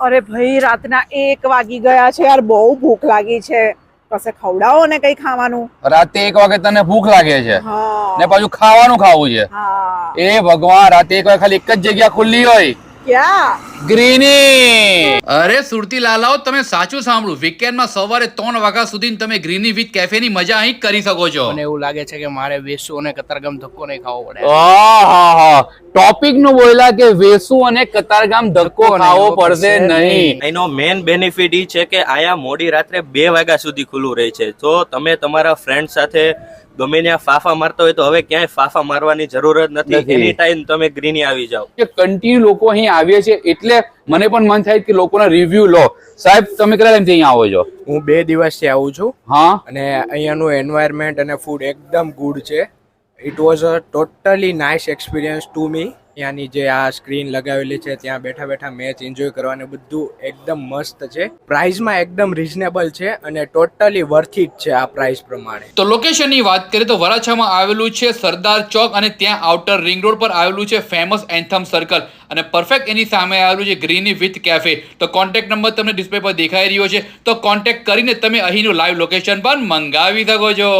અરે ભાઈ રાતના એક વાગી ગયા છે યાર બહુ ભૂખ લાગી છે. કશે ખવડાવો ને કઈ ખાવાનું? રાતે એક વાગે તને ભૂખ લાગે છે. ને પાછું ખાવાનું ખાવું છે. એ ભગવાન રાતે એક વાગે ખાલી એક જ જગ્યા ખુલ્લી હોય. ગ્રીની. અરે સુરતી લાલાઓ તમે સાચું સાંભળ્યું વીકેન્ડમાં સવારે ત્રણ વાગ્યા સુધી તમે ગ્રીની વિથ કેફે ની મજા અહીં કરી શકો છો. મને એવું લાગે છે કે મારે વેસુ અને કતરગમ ધક્કો નહીં ખાવો પડે. ટોપિકનું બોલ્યા કે વેસુ અને કતારગામ ધક્કો ખાવો ધક્કો પડશે પડશે નહીં. એનો મેન બેનિફિટ એ છે કે આયા મોડી રાત્રે બે વાગ્યા સુધી ખુલ્લું રહે છે. જો તમે તમારા ફ્રેન્ડ સાથે ગમે ત્યાં ફાફા મારતા હોય તો હવે ક્યાંય ફાફા મારવાની જરૂર જ નથી. નથી. એની ટાઈમ તમે ગ્રીની આવી જાઓ. કે કન્ટિન્યુ લોકો અહીં આવીએ છે એટલે મને પણ મન થાય કે લોકોના રિવ્યુ લો. સાહેબ તમે કેટલા ટાઈમથી અહીંયા આવો છો? હું બે દિવસથી આવું છું. હા? અને અહીંયાનું એન્વાયરમેન્ટ અને ફૂડ એકદમ ગુડ છે. It was a totally nice experience to me ત્યાંની જે આ સ્ક્રીન લગાવેલી છે, ત્યાં બેઠા બેઠા મેચ એન્જોય કરવાનું બધું એકદમ મસ્ત છે. પ્રાઇસમાં એકદમ રિઝનેબલ છે અને ટોટલી વર્થ ઇટ છે આ પ્રાઇસ પ્રમાણે. તો લોકેશનની વાત કરીએ તો વરાછામાં આવેલું છે સરદાર ચોક અને ત્યાં આઉટર રિંગ રોડ પર આવેલું છે ફેમસ એન્થમ સર્કલ અને પરફેક્ટ એની સામે આવેલું છે ગ્રીની વિથ કેફે તો કોન્ટેક્ટ નંબર તમને ડિસ્પ્લે પર દેખાઈ રહ્યો છે. તો કોન્ટેક્ટ કરીને તમે અહીંનું લાઈવ લોકેશન પણ મંગાવી શકો છો.